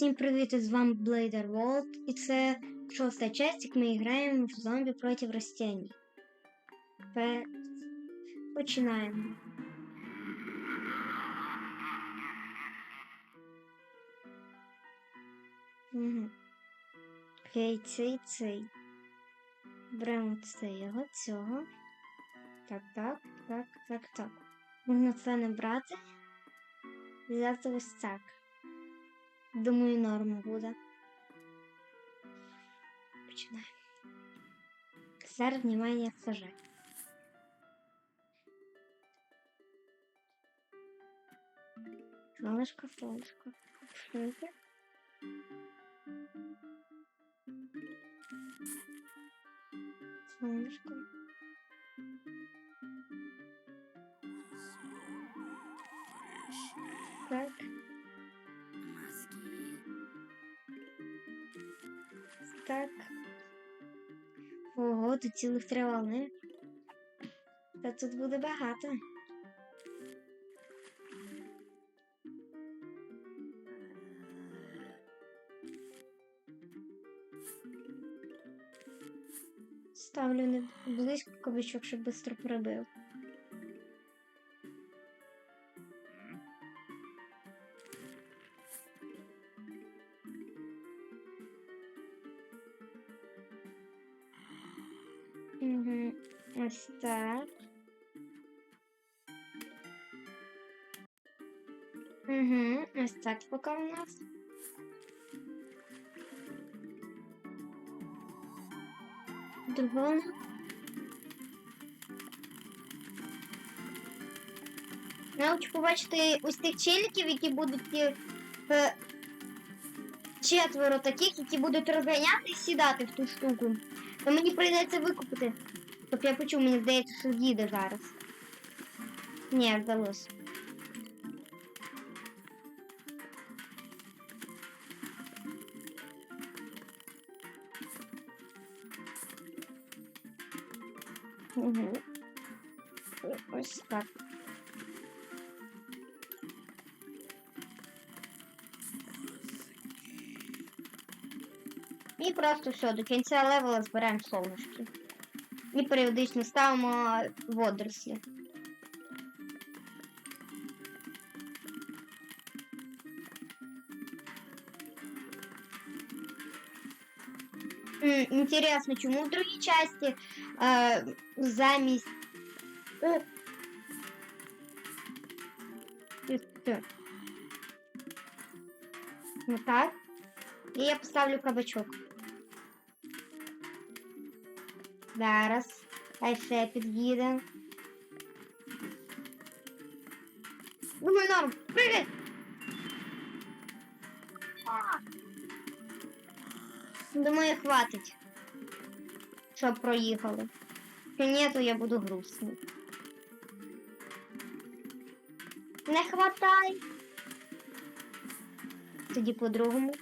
Всім привіт, з вами Blader World, і це шоста часть, як ми граємо в зомбі проти растений. Пе... Починаємо. Угу. Окей, цей, цей. Беремо цього, цього. Так, так, так, так, так. Можна це не брати. Взяти ось так. Думаю, норм буде. Починаємо. Зараз внимание сажать. Солнышко, солнышко. Шейка. Солнышко. Так. Так. Ого, тут цілих три волни. Та тут буде багато. Ставлю не близько кабачок, щоб швидко пробив. Так поки у нас. Другого. Я хочу побачити ось тих челіків, які будуть е, е, четверо таких, які будуть розганяти і сідати в ту штуку. То мені прийдеться викупити. Тобто я почув, мені здається, що їде зараз. Ні, вдалося. Угу. Ось так. І просто все, до кінця левела збираємо солнышки. І періодично ставимо водорослі. Интересно, чому в другій часті е, замість. О! Ти- ти. Ну так. І я поставлю кабачок. Зараз. Хай все під'їде. Думаю, норм. Прыгай! Думаю, хватить. Щоб проїхали. Якщо ні, то я буду грустний. Не хватай. Тоді по-другому.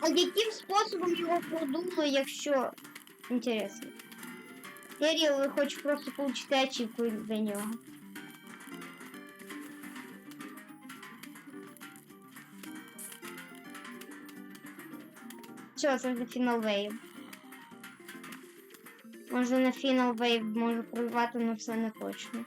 А яким способом його продумали, якщо інтересно? Я ріл хочу просто получити ачівку за нього. Що це за Final Wave? Може на Final Wave можу пробивати, але все не точно.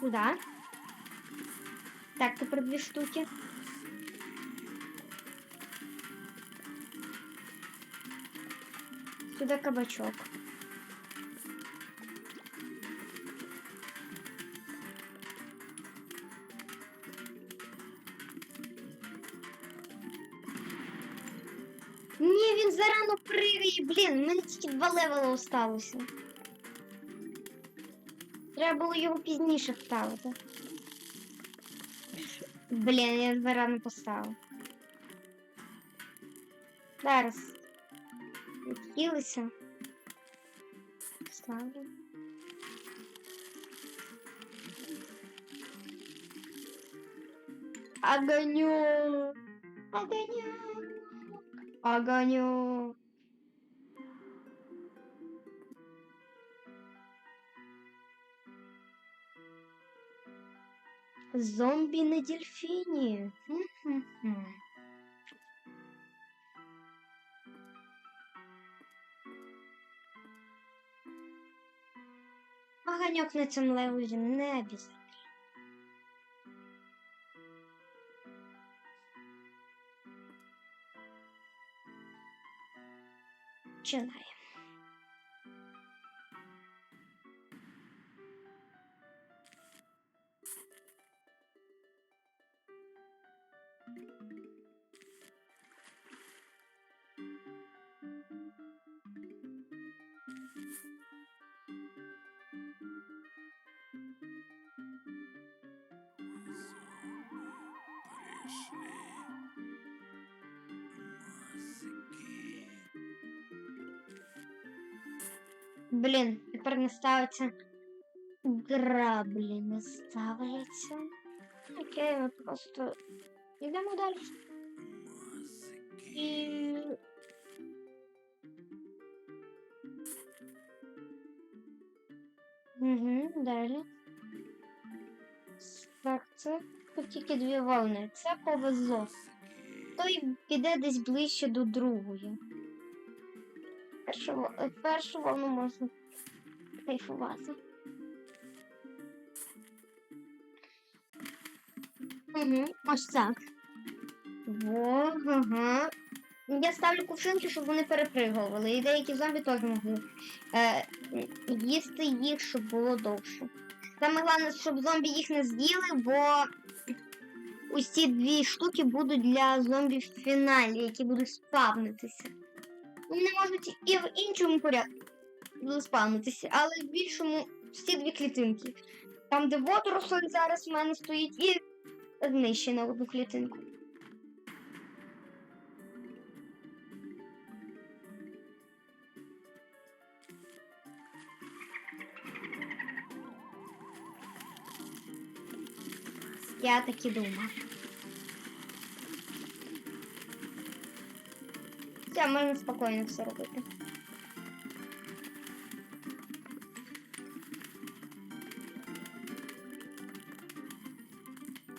Куда? Так, тепер дві штуки. Сюда кабачок. Ні, він зарано пригає, блін, в мене тільки два левела осталося. Треба було його пізніше ставити. Блін, я зарано поставив. Зараз. відхилися. Ставлю. Огонек! Огонек! Огонек! Зомби на дельфине. Хм-хм-хм. Огонек на цьому левелі не обязательно. Починаємо. Блін, тепер не ставиться. Граблі не ставляться. Окей, ми просто йдемо далі. І... Угу, далі. Так, Тут тільки дві волни. Це повезло. Той піде десь ближче до другої. Першу, е, першу волну можна кайфувати. Угу, ось так. Во, ага. Я ставлю кувшинки, щоб вони перепригували. І деякі зомбі теж могли е, їсти їх, щоб було довше. Саме головне, щоб зомбі їх не з'їли, бо ці дві штуки будуть для зомбі в фіналі, які будуть спавнитися. Вони можуть і в іншому порядку спавнитися, але в більшому всі дві клітинки. Там, де водоросль зараз в мене стоїть, і знищена на одну клітинку. Я так і думав. Все, можна спокійно все робити.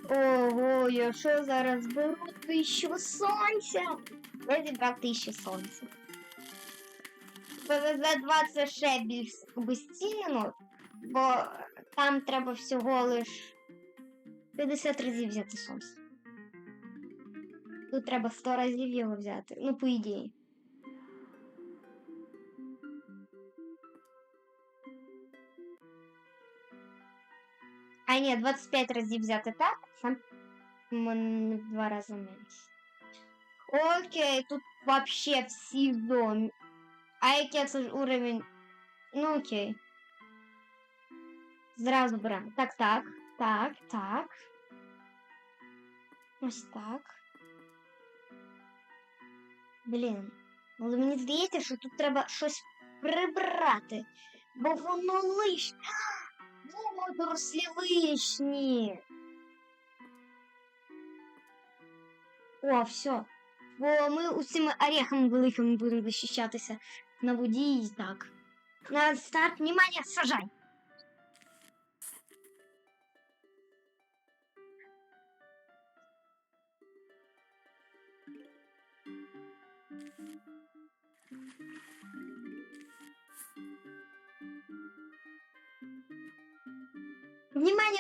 Ого, я що зараз беру тисячу сонця? Я зібрав тисячу сонця. ПВЗ-2 це ще більш безцінно, бо там треба всього лиш 50 разів взяти сонце. Тут треба 100 разів його взяти. Ну, по ідеї. А ні, 25 разів взяти так, сам м, в два рази менше. Окей, тут вообще всі зомбі. А який це ж уровень? Ну окей. Зразу беремо. Так, так, так, так. Ось так. Блін. Але мені здається, що тут треба щось прибрати. Бо воно лишнє. Водорослі лишні. О, все. Бо ми усіми орехами великими будемо захищатися на воді і так. На старт, внимание, сажай.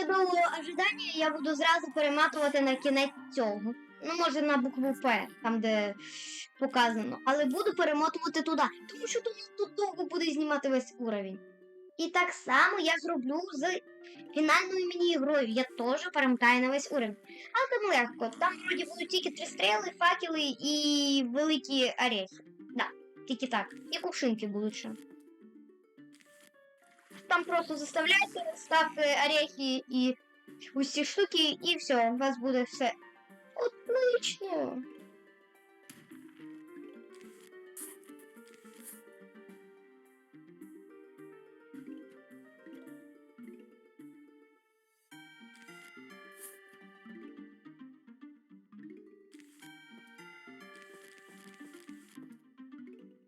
Довгого ожидання я буду зразу перематувати на кінець цього. Ну, може, на букву П, там, де показано. Але буду перемотувати туди, тому що тут, тут довго буде знімати весь уровень. І так само я зроблю з фінальною міні-ігрою. Я теж перемотаю на весь уровень. Але там легко. Там вроді будуть тільки три стріли, факели і великі орехи. Да, тільки так. І кувшинки будуть ще. Там просто заставляйте, ставьте э, орехи и усі штуки, и все, у вас будет все отлично. Ну,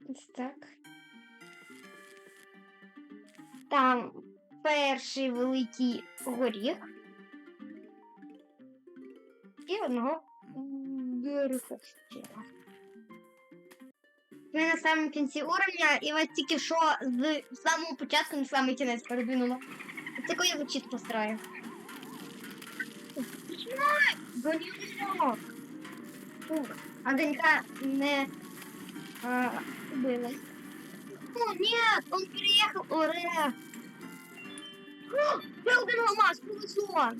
Ось так. Там перший великий горіх. І одного деревця. Ми на самому кінці уровня, і вас тільки що з самого початку на самий кінець передвинуло. Таку я зачіт построю. Гонюк! А донька не а, убилась. О, нет, он переехал. Ура! О, я один алмаз повезло.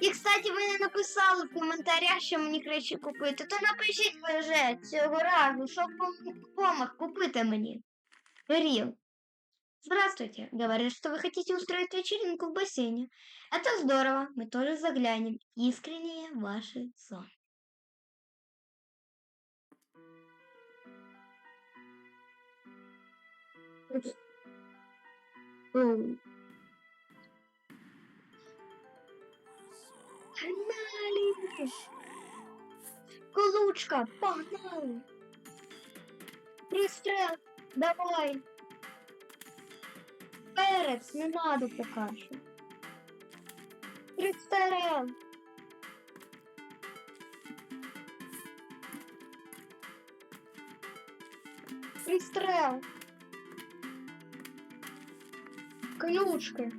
І, кстати, ви не написали в коментарях, що мені краще купити. То напишіть вже цього разу, щоб помог купити мені. Рил. Здравствуйте. Говорят, что вы хотите устроить вечеринку в бассейне. Это здорово. Мы тоже заглянем. Искренние ваши сон. Погнали! Колучка, погнали! Пристрел, давай! Перець, не надо поки що. Пристрел! Пристрел! Колючка!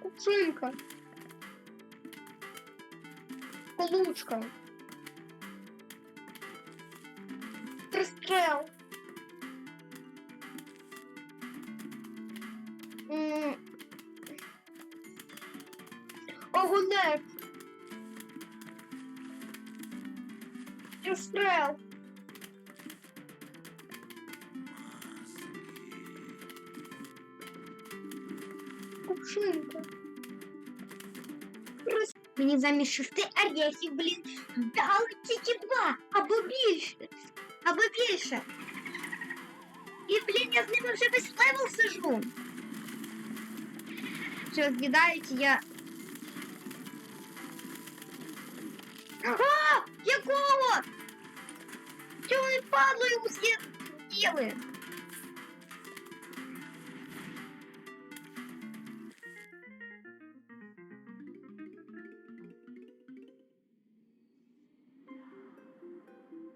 Кувшинка! Колучка! Пристрел! М. Огунець! Пристрел! Кувшинка! Прос- Мені замість шести орехів, блін, дали тільки два, або більше, або більше. І, блін, я з ними вже весь левел сижу. Все, з'їдають, я... А! Якого? Чого вони падло йому з'їли?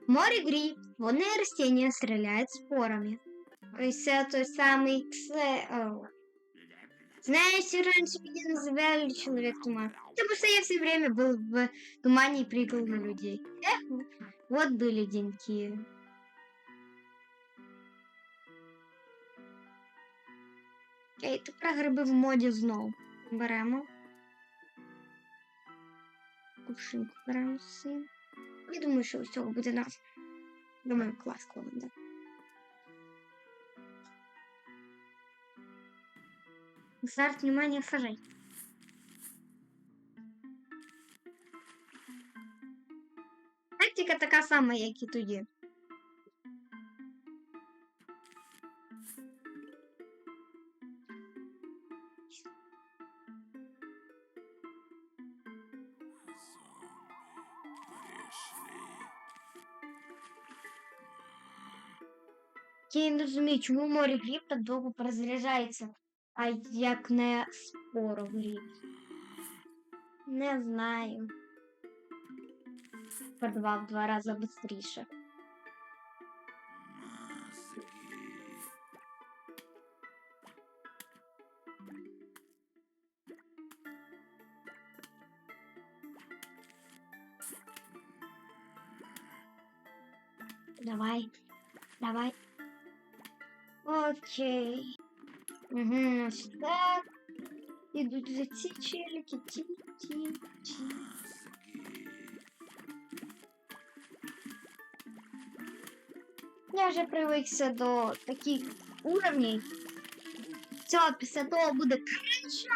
Море гриб. Водные растения стреляют спорами. Це той самий це. о. Знаете, раньше меня называли человек туман. Потому что я все время был в тумане и прыгал на людей. Эх, вот были деньки. Окей, тепер гриби в моді знов. Беремо. Кувшинку беремо всі. Я думаю, що ось цього буде нас. Думаю, клас клас, да. Зараз внимание сажай. Тактика така сама, як і тоді. Я не розумію, чому море гріб так довго перезаряджається, а як не споро гріб. Не знаю. Подвав в два рази швидше. Давай, давай. Окей. Угу, ось так. Ідуть вже ці челики, ті, ті, ті. Я вже привикся до таких уровнів. Все, після того буде криша.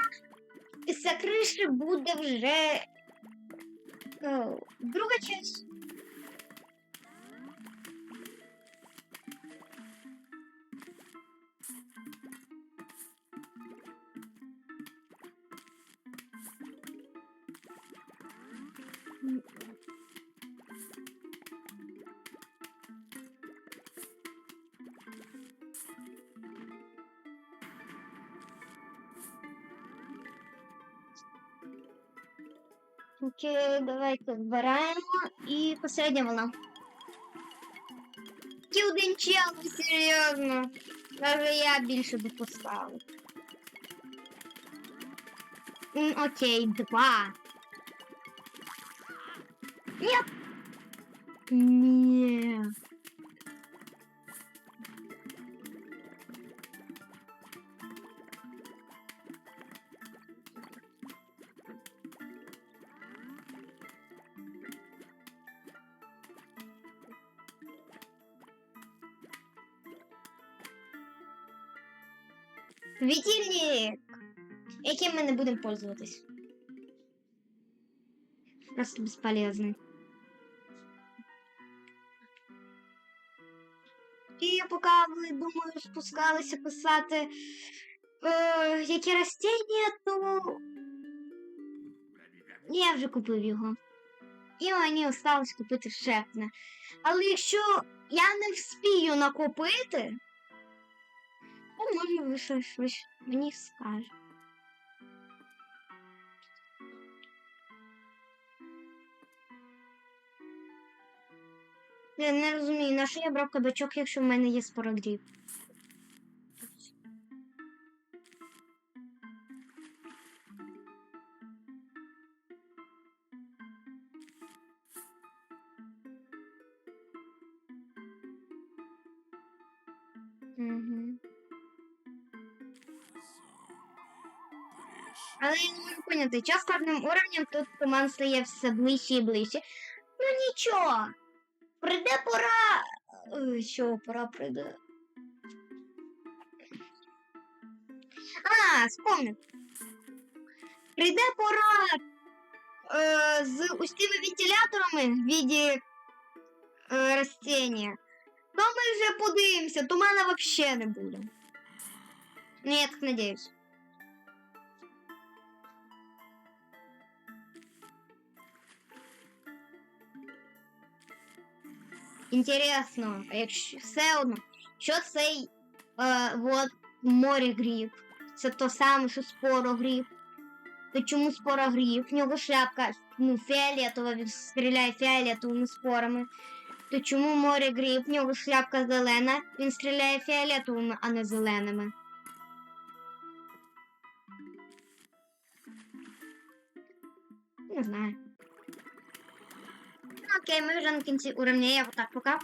Після криші буде вже о, друга часть. Окей, давайте збираємо і посередня вона. Ті один чел, ну, серйозно. Даже я більше би поставив. Окей, два. Светильник, яким ми не будемо пользоваться. Просто бесполезный. І поки ви, думаю, спускалися писати, е, які растіння, то я вже купив його. І мені осталось купити ще одне. Але якщо я не вспію накопити, може ви щось, щось мені скажете. Я не розумію, на що я брав кабачок, якщо в мене є спорогріб. Але я не можу поняти, час з кожним уровнем тут туман стає все ближче і ближче. Ну нічого. Прийде пора. Ой, Що, пора прийде. А, спомнив. Прийде пора е, з ось вентиляторами в віді е, растения. То ми вже подивимося, тумана вообще не буде. Ну, я так надеюсь. Інтересно, якщо все одно, що цей е, от морегріб? Це то саме, що спорогріб. То чому спорогріб? В нього шляпка ну, фіолетова, він стріляє фіолетовими спорами. То чому морегріб? В нього шляпка зелена, він стріляє фіолетовими, а не зеленими. Не знаю. Окей, ми вже на кінці уровня, я отак пока.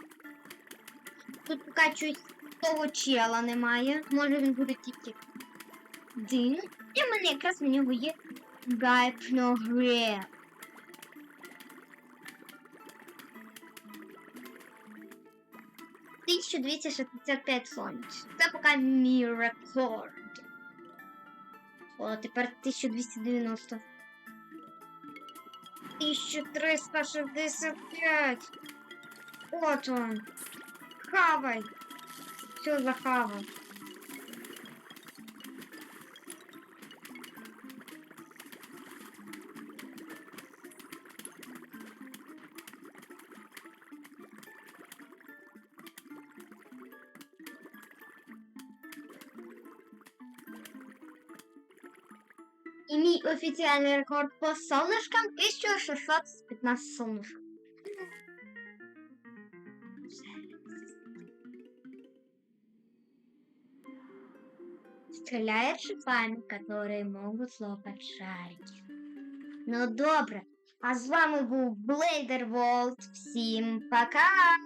Тут поки щось того чела немає. Може він буде тільки один. І в мене якраз в нього є гайпногреб. Тисячу двісті шістдесят п'ять сонць. Це поки мій рекорд. О, тепер 1290. 1365. Вот он. Хавай. Все захавал. І мій офіціальний рекорд по сонечкам 1615 сонечок. Стреляет шипами, которые могут слопать шарики. Ну добре. А з вами був Блейдер Волт. Всім пока!